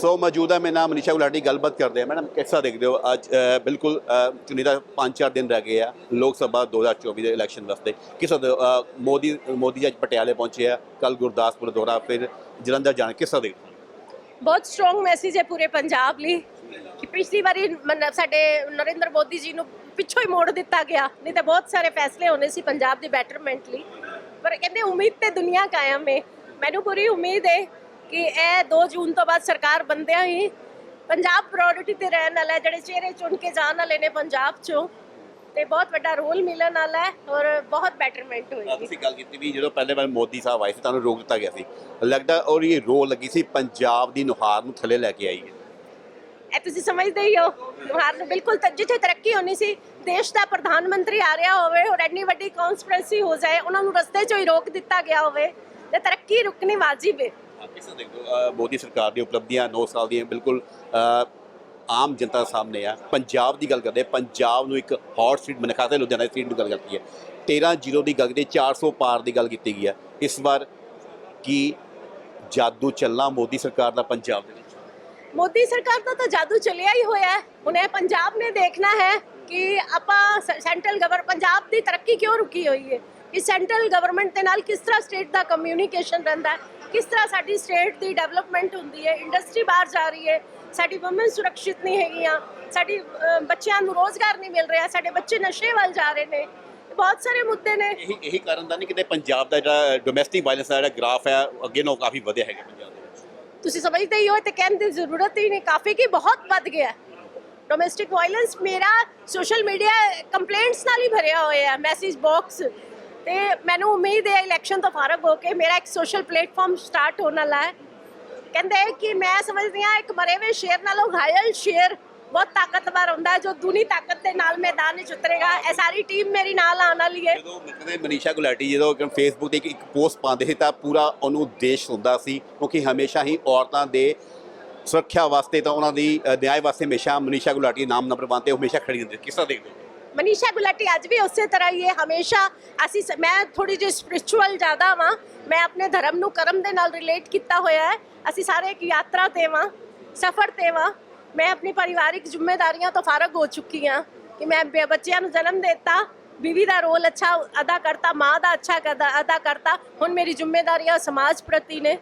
ਸੋ ਮੌਜੂਦਾ ਮੈਂ ਨਾਮ ਮਨੀਸ਼ਾ ਗੁਲਾਟੀ ਗੱਲਬਾਤ ਕਰਦੇ ਆ। ਮੈਡਮ ਕਿਸਾ ਦੇਖਦੇ ਹੋ? ਅੱਜ ਬਿਲਕੁਲ ਅ, ਚੁਣੀਦਾ 5-4 ਦਿਨ ਰਹਿ ਗਏ ਆ। ਲੋਕ ਸਭਾ 2024 ਦੇ ਇਲੈਕਸ਼ਨ ਵਾਸਤੇ। ਕਿਸ ਮੋਦੀ ਮੋਦੀ ਅੱਜ ਪਟਿਆਲੇ ਪਹੁੰਚੇ ਆ। ਕੱਲ ਗੁਰਦਾਸਪੁਰ ਦੌਰਾ ਫਿਰ ਜਲੰਧਰ ਜਾਣਾ। ਕਿਸਾ ਦੇਖਦੇ ਬਹੁਤ ਸਟਰੋਂਗ ਮੈਸੇਜ ਹੈ ਪੂਰੇ ਪੰਜਾਬ ਲਈ ਕਿ ਪਿਛਲੀ ਵਾਰੀ ਸਾਡੇ ਨਰਿੰਦਰ ਮੋਦੀ ਜੀ ਨੂੰ ਪਿੱਛੋਂ ਹੀ ਮੋੜ ਦਿੱਤਾ ਗਿਆ। ਨਹੀਂ ਤਾਂ ਬਹੁਤ ਸਾਰੇ ਫੈਸਲੇ ਹੋਣੇ ਸੀ ਪੰਜਾਬ ਦੀ ਬੈਟਰਮੈਂਟ ਲਈ। ਪਰ ਕਹਿੰਦੇ ਉਮੀਦ ਤੇ ਦੁਨੀਆ ਕਾਇਮ ਹੈ ਮੈਨੂੰ ਪੂਰੀ ਉਮੀਦ ਹੈ ਕਿ ਇਹ 2 ਜੂਨ ਤੋਂ ਬਾਅਦ ਸਰਕਾਰ ਬੰਦਿਆਂ ਹੀ ਪੰਜਾਬ ਪ੍ਰਾਇੋਰਟੀ ਤੇ ਰਹਿਣ ਵਾਲਾ ਹੈ ਜਿਹੜੇ ਚਿਹਰੇ ਚੁਣ ਕੇ ਜਾਣ ਵਾਲੇ ਨੇ ਪੰਜਾਬ ਚੋਂ। ਤੇ ਬਹੁਤ ਵੱਡਾ ਰੋਲ ਮਿਲਣ ਵਾਲਾ ਹੈ ਔਰ ਬਹੁਤ ਬੈਟਰਮੈਂਟ ਹੋਏਗੀ। ਤੁਸੀਂ ਗੱਲ ਕੀਤੀ ਵੀ ਜਦੋਂ ਪਹਿਲੇ ਵਾਰ ਮੋਦੀ ਸਾਹਿਬ ਆਏ ਸੀ ਤੁਹਾਨੂੰ ਰੋਕ ਦਿੱਤਾ ਗਿਆ ਸੀ। ਲੱਗਦਾ ਔਰ ਇਹ ਰੋ ਲੱਗੀ ਸੀ ਪੰਜਾਬ ਦੀ ਨੁਹਾਰ ਨੂੰ ਥੱਲੇ ਲੈ ਕੇ ਆਈ ਹੈ। ਇਹ ਤੁਸੀਂ ਸਮਝਦੇ ਹੀ ਹੋ ਬਿਹਾਰ ਨੂੰ ਬਿਲਕੁਲ ਜਿੱਥੇ ਤਰੱਕੀ ਹੋਣੀ ਸੀ ਦੇਸ਼ ਦਾ ਪ੍ਰਧਾਨ ਮੰਤਰੀ ਆ ਰਿਹਾ ਹੋਵੇ ਔਰ ਐਨੀ ਵੱਡੀ ਕਨਸਪੀਰੇਸੀ ਹੋ ਜਾਏ ਉਹਨਾਂ ਨੂੰ ਰਸਤੇ 'ਚੋਂ ਹੀ ਰੋਕ ਦਿੱਤਾ ਗਿਆ ਹੋਵੇ। ਤੇ ਤਰੱਕੀ ਰੁਕਣੀ ਵਾਜਿਬ ਹੈ। ਕਿਸ ਦੇਖੋ ਮੋਦੀ ਸਰਕਾਰ ਦੀ ਉਪਲਬਧੀਆਂ 9 ਸਾਲ ਦੀਆਂ ਬਿਲਕੁਲ ਆਮ ਜਨਤਾ ਸਾਹਮਣੇ ਆ। ਪੰਜਾਬ ਦੀ ਗੱਲ ਕਰਦੇ ਪੰਜਾਬ ਨੂੰ ਇੱਕ ਹੌਟ ਸੀਟ ਬਣਾ ਖਾਤੇ ਲੁਧਿਆਣਾ ਸੀਟ ਦੀ ਗੱਲ ਕਰਤੀ ਹੈ। 13 ਜ਼ੀਰੋ ਦੀ ਗੱਲ ਕੀਤੀ 400 ਪਾਰ ਦੀ ਗੱਲ ਕੀਤੀ ਗਈ ਹੈ। ਇਸ ਵਾਰ ਕੀ ਜਾਦੂ ਚੱਲਣਾ ਮੋਦੀ ਸਰਕਾਰ ਦਾ ਪੰਜਾਬ ਦੇ ਵਿੱਚ? ਮੋਦੀ ਸਰਕਾਰ ਦਾ ਤਾਂ ਜਾਦੂ ਚੱਲਿਆ ਹੀ ਹੋਇਆ ਹੈ। ਹੁਣ ਇਹ ਪੰਜਾਬ ਨੇ ਦੇਖਣਾ ਹੈ ਕਿ ਆਪਾਂ ਸੈਂਟਰਲ ਗਵਰ ਪੰਜਾਬ ਦੀ ਤਰੱਕੀ ਕਿਉਂ ਰੁਕੀ ਹੋਈ ਹੈ? ਕਿ ਸੈਂਟਰਲ ਗਵਰਨਮੈਂਟ ਦੇ ਨਾਲ ਕਿਸ ਤਰ੍ਹਾਂ ਸਟੇਟ ਦਾ ਕਮਿਊਨੀਕੇਸ਼ਨ ਰਹਿੰਦਾ ਹੈ? ਕਿਸ ਤਰ੍ਹਾਂ ਸਾਡੀ ਸਟੇਟ ਦੀ ਡਿਵੈਲਪਮੈਂਟ ਹੁੰਦੀ ਹੈ ਇੰਡਸਟਰੀ ਬਾਹਰ ਜਾ ਰਹੀ ਹੈ ਸਾਡੀ ਔਮਨ ਸੁਰੱਖਿਅਤ ਨਹੀਂ ਹੈਗੀਆਂ ਸਾਡੀ ਬੱਚਿਆਂ ਨੂੰ ਰੋਜ਼ਗਾਰ ਨਹੀਂ ਮਿਲ ਰਿਹਾ ਸਾਡੇ ਬੱਚੇ ਨਸ਼ੇ ਵੱਲ ਜਾ ਰਹੇ ਨੇ ਬਹੁਤ ਸਾਰੇ ਮੁੱਦੇ ਨੇ। ਇਹੀ ਇਹੀ ਕਾਰਨ ਦਾ ਨਹੀਂ ਕਿਤੇ ਪੰਜਾਬ ਦਾ ਜਿਹੜਾ ਡੋਮੈਸਟਿਕ ਵਾਇਲੈਂਸ ਦਾ ਜਿਹੜਾ ਗ੍ਰਾਫ ਹੈ ਅੱਗੇ ਨਾਲੋਂ ਕਾਫੀ ਵਧਿਆ ਹੈਗਾ ਪੰਜਾਬ ਦੇ ਵਿੱਚ। ਤੁਸੀਂ ਸਮਝਦੇ ਹੀ ਹੋ ਤੇ ਕਹਿਣ ਦੀ ਜ਼ਰੂਰਤ ਹੀ ਨਹੀਂ ਕਾਫੀ ਕੀ ਬਹੁਤ ਵੱਧ ਗਿਆ। ਡੋਮੈਸਟਿਕ ਵਾਇਲੈਂਸ ਮੇਰਾ ਸੋਸ਼ਲ ਮੀਡੀਆ ਕੰਪਲੇਂਟਸ ਨਾਲ ਹੀ ਭਰਿਆ ਹੋਇਆ ਹੈ ਮੈਸੇਜ ਬਾਕਸ ਤੇ ਮੈਨੂੰ ਉਮੀਦ ਹੈ ਇਲੈਕਸ਼ਨ ਤੋਂ ਫਾਰਗ ਹੋ ਕੇ ਮੇਰਾ ਇੱਕ ਸੋਸ਼ਲ ਪਲੇਟਫਾਰਮ ਸਟਾਰਟ ਹੋਣ ਵਾਲਾ ਹੈ। ਕਹਿੰਦੇ ਕਿ ਮੈਂ ਸਮਝਦੀ ਹਾਂ ਇੱਕ ਮਰੇ ਹੋਏ ਸ਼ੇਰ ਨਾਲੋਂ ਘਾਇਲ ਸ਼ੇਰ ਬਹੁਤ ਤਾਕਤਵਰ ਹੁੰਦਾ ਹੈ ਜੋ ਦੂਨੀ ਤਾਕਤ ਦੇ ਨਾਲ ਮੈਦਾਨ ਵਿੱਚ ਉਤਰੇਗਾ। ਇਹ ਸਾਰੀ ਟੀਮ ਮੇਰੀ ਨਾਲ ਆਉਣ ਵਾਲੀ ਹੈ। ਜਦੋਂ ਕਦੇ ਮਨੀਸ਼ਾ ਗੁਲਾਟੀ ਜਦੋਂ ਫੇਸਬੁੱਕ ਤੇ ਇੱਕ- ਇੱਕ ਪੋਸਟ ਪਾਉਂਦੇ ਸੀ ਤਾਂ ਪੂਰਾ ਉਹਨੂੰ ਦੇਸ਼ ਹੁੰਦਾ ਸੀ ਕਿਉਂਕਿ ਹਮੇਸ਼ਾ ਹੀ ਔਰਤਾਂ ਦੇ ਸੁਰੱਖਿਆ ਵਾਸਤੇ ਤਾਂ ਉਹਨਾਂ ਦੀ ਅ, ਨਿਆਂ ਵਾਸਤੇ ਹਮੇਸ਼ਾ ਮਨੀਸ਼ਾ ਗੁਲਾਟੀ ਨਾਮ ਨੰਬਰ ਵਨ ਤੇ ਹਮੇਸ਼ਾ ਖੜੀ ਹੁੰਦੀ ਸੀ। ਕਿਸ ਤਰ੍ਹਾਂ ਦੇਖਦੇ ਹੋ? ਮਨੀਸ਼ਾ ਗੁਲਾਟੀ, ਅੱਜ ਵੀ ਉਸੇ ਤਰ੍ਹਾਂ ਹੀ ਹੈ, ਹਮੇਸ਼ਾ ਅਸੀਂ ਸ- ਮੈਂ ਥੋੜੀ ਜਿਹੀ ਸਪਿਰਚੁਅਲ ਜ਼ਿਆਦਾ ਵਾਂ, ਮੈਂ ਆਪਣੇ ਧਰਮ ਨੂੰ ਕਰਮ ਦੇ ਨਾਲ ਰਿਲੇਟ ਕੀਤਾ ਹੋਇਆ ਹੈ, ਅਸੀਂ ਸਾਰੇ ਇੱਕ ਯਾਤਰਾ ਤੇ ਵਾਂ, ਸਫ਼ਰ ਤੇ ਵਾਂ, ਮੈਂ ਆਪਣੀ ਪਰਿਵਾਰਿਕ ਜ਼ਿੰਮੇਵਾਰੀਆਂ ਤੋਂ ਫਾਰਗ ਹੋ ਚੁੱਕੀ ਹਾਂ ਕਿ ਮੈਂ ਬੇ, ਬੱਚਿਆਂ ਨੂੰ ਜਨਮ ਦਿੱਤਾ, ਬੀਵੀ ਦਾ ਰੋਲ ਅੱਛਾ ਅਦਾ ਕਰਤਾ, ਮਾਂ ਦਾ ਅੱਛਾ ਕਰਦਾ- ਅਦਾ ਕਰਤਾ, ਹੁਣ ਮੇਰੀ ਜ਼ਿੰਮੇਵਾਰੀਆਂ ਸਮਾਜ ਪ੍ਰਤੀ ਨੇ,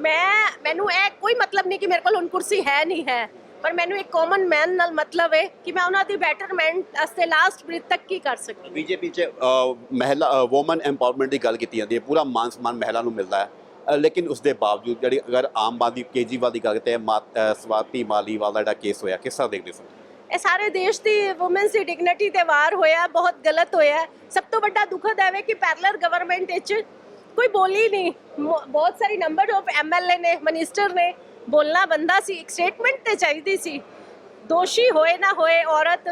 ਮੈਂ, ਮੈਨੂੰ ਇਹ ਕੋਈ ਮਤਲਬ ਨਹੀਂ ਕਿ ਮੇਰੇ ਕੋਲ ਹੁਣ ਕੁਰਸੀ ਹੈ ਨਹੀਂ ਹੈ। ਪਰ ਮੈਨੂੰ ਇੱਕ ਕਾਮਨ ਮੈਨ ਨਾਲ ਮਤਲਬ ਹੈ ਕਿ ਮੈਂ ਉਹਨਾਂ ਦੀ ਬੈਟਰਮੈਂਟ ਵਾਸਤੇ ਲਾਸਟ ਬ੍ਰੀਥ ਤੱਕ ਕੀ ਕਰ ਸਕੀ ਬੀਜੇਪੀ ਚ ਅ, ਮਹਿਲਾ ਔਮਨ ਐਮਪਾਵਰਮੈਂਟ ਦੀ ਗੱਲ ਕੀਤੀ ਜਾਂਦੀ ਹੈ। ਪੂਰਾ ਮਾਨ ਸਨਮਾਨ ਮਹਿਲਾ ਨੂੰ ਮਿਲਦਾ ਹੈ। ਅ, ਲੇਕਿਨ ਉਸ ਦੇ ਬਾਵਜੂਦ ਜਿਹੜੀ ਅਗਰ ਆਮ ਆਦਮੀ ਕੇਜਰੀਵਾਲ ਦੀ ਗੱਲ ਕਰਦੇ ਹੈ ਸਵਾਤੀ ਮਾਲੀਵਾਲ ਦਾ ਜਿਹੜਾ ਕੇਸ ਹੋਇਆ ਕਿਸ ਤਰ੍ਹਾਂ ਦੇਖਦੇ ਸੋ ਇਹ ਸਾਰੇ ਦੇਸ਼ ਦੀ ਔਮਨਸ ਦੀ ਡਿਗਨਿਟੀ ਤੇ ਵਾਰ ਹੋਇਆ ਬਹੁਤ ਗਲਤ ਹੋਇਆ ਸਭ ਤੋਂ ਵੱਡਾ ਦੁਖਦ ਹੈ ਕਿ ਪੈਰਲਰ ਗਵਰਨਮੈਂਟ ਵਿੱਚ ਕੋਈ ਬੋਲੀ ਨਹੀਂ। ਮ- ਬਹੁਤ ਸਾਰੀ ਨੰਬਰ ਆਫ ਐਮਐਲਏ ਨੇ ਮਿਨਿਸਟਰ ਨੇ ਬੋਲਣਾ ਬੰਦਾ ਸੀ ਇੱਕ ਸਟੇਟਮੈਂਟ ਤੇ ਚਾਹੀਦੀ ਸੀ। ਦੋਸ਼ੀ ਹੋਏ ਨਾ ਹੋਏ ਔਰਤ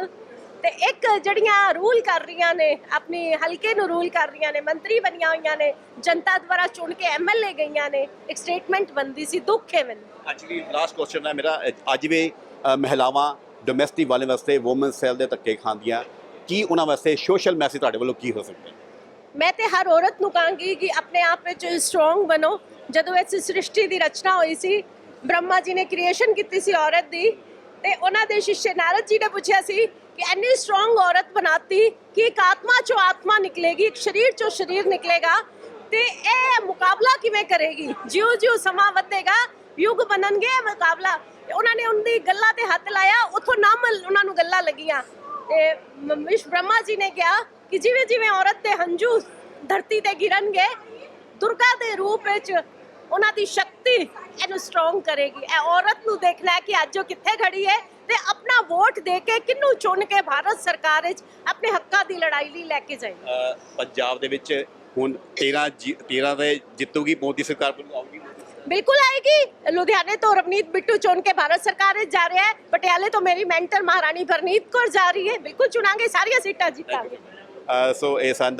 ਤੇ ਇੱਕ ਜਿਹੜੀਆਂ ਰੂਲ ਕਰ ਰਹੀਆਂ ਨੇ ਆਪਣੀ ਹਲਕੇ ਨੂੰ ਰੂਲ ਕਰ ਰਹੀਆਂ ਨੇ ਮੰਤਰੀ ਬਣੀਆਂ ਹੋਈਆਂ ਨੇ ਜਨਤਾ ਦੁਆਰਾ ਚੁਣ ਕੇ ਐਮਐਲਏ ਗਈਆਂ ਨੇ ਇੱਕ ਸਟੇਟਮੈਂਟ ਬੰਦੀ ਸੀ ਦੁੱਖ ਹੈ ਮੈਨੂੰ। ਐਕਚੁਅਲੀ ਲਾਸਟ ਕੁਐਸਚਨ ਹੈ ਮੇਰਾ ਅੱਜ ਵੀ ਮਹਿਲਾਵਾਂ ਡੋਮੈਸਟਿਕ ਵਾਲੇ ਵਾਸਤੇ ਔਮਨ ਸੈਲ ਦੇ ਧੱਕੇ ਖਾਂਦੀਆਂ। ਕੀ ਉਹਨਾਂ ਵਾਸਤੇ ਸੋਸ਼ਲ ਮੈਸੇਜ ਤੁਹਾਡੇ ਵੱਲੋਂ ਕੀ ਹੋ ਸਕਦਾ ਮੈਂ ਤੇ ਹਰ ਔਰਤ ਨੂੰ ਕਹਾਂਗੀ ਕਿ ਆਪਣੇ ਆਪ ਵਿੱਚ ਸਟਰੋਂਗ ਬਣੋ। ਜਦੋਂ ਇਸ ਸ੍ਰਿਸ਼ਟੀ ਦੀ ਰਚਨਾ ਹੋਈ ਸੀ ਬ੍ਰਹਮਾ ਜੀ ਨੇ ਕ੍ਰੀਏਸ਼ਨ ਕੀਤੀ ਸੀ ਔਰਤ ਦੀ ਤੇ ਉਹਨਾਂ ਦੇ ਸ਼ਿਸ਼ੇ ਨਾਰਦ ਜੀ ਨੇ ਪੁੱਛਿਆ ਸੀ ਕਿ ਐਨੀ ਸਟਰੋਂਗ ਔਰਤ ਬਣਾਤੀ ਕਿ ਇੱਕ ਆਤਮਾ ਚੋਂ ਆਤਮਾ ਨਿਕਲੇਗੀ, ਇੱਕ ਸਰੀਰ ਚੋਂ ਸਰੀਰ ਨਿਕਲੇਗਾ ਤੇ ਇਹ ਮੁਕਾਬਲਾ ਕਿਵੇਂ ਕਰੇਗੀ? ਜਿਉਂ ਜਿਉਂ ਸਮਾਂ ਵਧੇਗਾ, ਯੁੱਗ ਬਣਨਗੇ ਮੁਕਾਬਲਾ। ਉਹਨਾਂ ਨੇ ਉਹਦੀ ਗੱਲਾਂ ਤੇ ਹੱਥ ਲਾਇਆ, ਉੱਥੋਂ ਨਾਮ ਉਹਨਾਂ ਨੂੰ ਗੱਲਾਂ ਲੱਗੀਆਂ। ਤੇ ਵਿਸ਼ ਬ੍ਰਹਮਾ ਜੀ ਨੇ ਕਿਹਾ ਕਿ ਜਿਵੇਂ ਜਿਵੇਂ ਔਰਤ ਤੇ ਹੰਝੂ ਧਰਤੀ ਤੇ ਗਿਰਨਗੇ, ਦੁਰਗਾ ਦੇ ਰੂਪ ਵਿੱਚ ਉਹਨਾਂ ਦੀ ਸ਼ਕਤੀ ਇਹਨੂੰ ਸਟਰੋਂਗ ਕਰੇਗੀ। ਇਹ ਔਰਤ ਨੂੰ ਦੇਖਣਾ ਹੈ ਕਿ ਅੱਜ ਉਹ ਕਿੱਥੇ ਖੜੀ ਹੈ ਤੇ ਆਪਣਾ ਵੋਟ ਦੇ ਕੇ ਕਿਹਨੂੰ ਚੁਣ ਕੇ ਭਾਰਤ ਸਰਕਾਰ ਵਿੱਚ ਆਪਣੇ ਹੱਕਾਂ ਦੀ ਲੜਾਈ ਲਈ ਲੈ ਕੇ ਜਾਏਗੀ। ਪੰਜਾਬ ਦੇ ਵਿੱਚ ਹੁਣ 13 ਜੀ- 13 ਦੇ ਜਿੱਤੂਗੀ ਮੋਦੀ ਸਰਕਾਰ ਵੱਲੋਂ ਆਊਗੀ? ਬਿਲਕੁਲ ਆਏਗੀ। ਲੁਧਿਆਣੇ ਤੋਂ ਰਵਨੀਤ ਬਿੱਟੂ ਚੁਣ ਕੇ ਭਾਰਤ ਸਰਕਾਰ ਵਿੱਚ ਜਾ ਰਿਹਾ ਹੈ। ਪਟਿਆਲੇ ਤੋਂ ਮੇਰੀ ਮੈਂਟਰ ਮਹਾਰਾਣੀ ਪਰਨੀਤ ਕੌਰ ਜਾ ਰਹੀ ਹੈ। ਬਿਲਕੁਲ ਚੁਣਾਂਗੇ ਸਾਰੀਆਂ ਸੀਟਾਂ ਜਿੱਤਾਂਗੇ। ਸੋ ਇਹ ਸਨ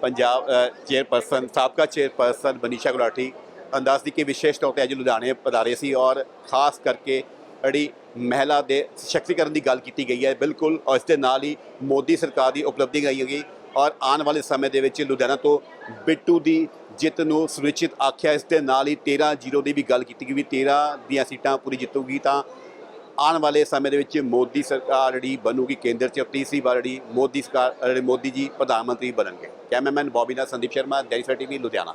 ਪੰਜਾਬ ਚੇਅਰਪਰਸਨ ਸਾਬਕਾ ਚੇਅਰਪਰਸਨ ਬਨੀਸ਼ਾ ਗੁਲਾਟੀ। ਅੰਦਾਜ਼ ਦੀ ਕਿ ਵਿਸ਼ੇਸ਼ ਤੌਰ ਤੇ ਅੱਜ ਲੁਧਿਆਣੇ ਪਧਾਰੇ ਸੀ ਔਰ ਖਾਸ ਕਰਕੇ ਜਿਹੜੀ ਮਹਿਲਾ ਦੇ ਸਸ਼ਕਤੀਕਰਨ ਦੀ ਗੱਲ ਕੀਤੀ ਗਈ ਹੈ, ਬਿਲਕੁਲ ਔਰ ਇਸ ਦੇ ਨਾਲ ਹੀ ਮੋਦੀ ਸਰਕਾਰ ਦੀ ਉਪਲਬਧੀ ਗਈ ਹੈਗੀ ਔਰ ਆਉਣ ਵਾਲੇ ਸਮੇਂ ਦੇ ਵਿੱਚ ਲੁਧਿਆਣਾ ਤੋਂ ਬਿੱਟੂ ਦੀ ਜਿੱਤ ਨੂੰ ਸੁਨਿਸ਼ਚਿਤ ਆਖਿਆ, ਇਸ ਦੇ ਨਾਲ ਹੀ 13-0 ਦੀ ਵੀ ਗੱਲ ਕੀਤੀ ਗਈ ਵੀ 13 ਦੀਆਂ ਸੀਟਾਂ ਪੂਰੀ ਜਿੱਤੂਗੀ ਤਾਂ ਆਉਣ ਵਾਲੇ ਸਮੇਂ ਦੇ ਵਿੱਚ ਮੋਦੀ ਸਰਕਾਰ ਜਿਹੜੀ ਬਣੂਗੀ, ਕੇਂਦਰ 'ਚ ਤੀਸਰੀ ਵਾਰ ਜਿਹੜੀ ਮੋਦੀ ਸਰਕਾਰ ਜਿਹੜੇ ਮੋਦੀ ਜੀ ਪ੍ਰਧਾਨ ਮੰਤਰੀ ਬਣਨਗੇ। ਕੈਮਰਾਮੈਨ ਬॉबी ਨਾਲ ਸੰਦੀਪ ਸ਼ਰਮਾ ਡੈਰੀਫਾ ਟੀਵੀ, ਲੁਧਿਆਣਾ।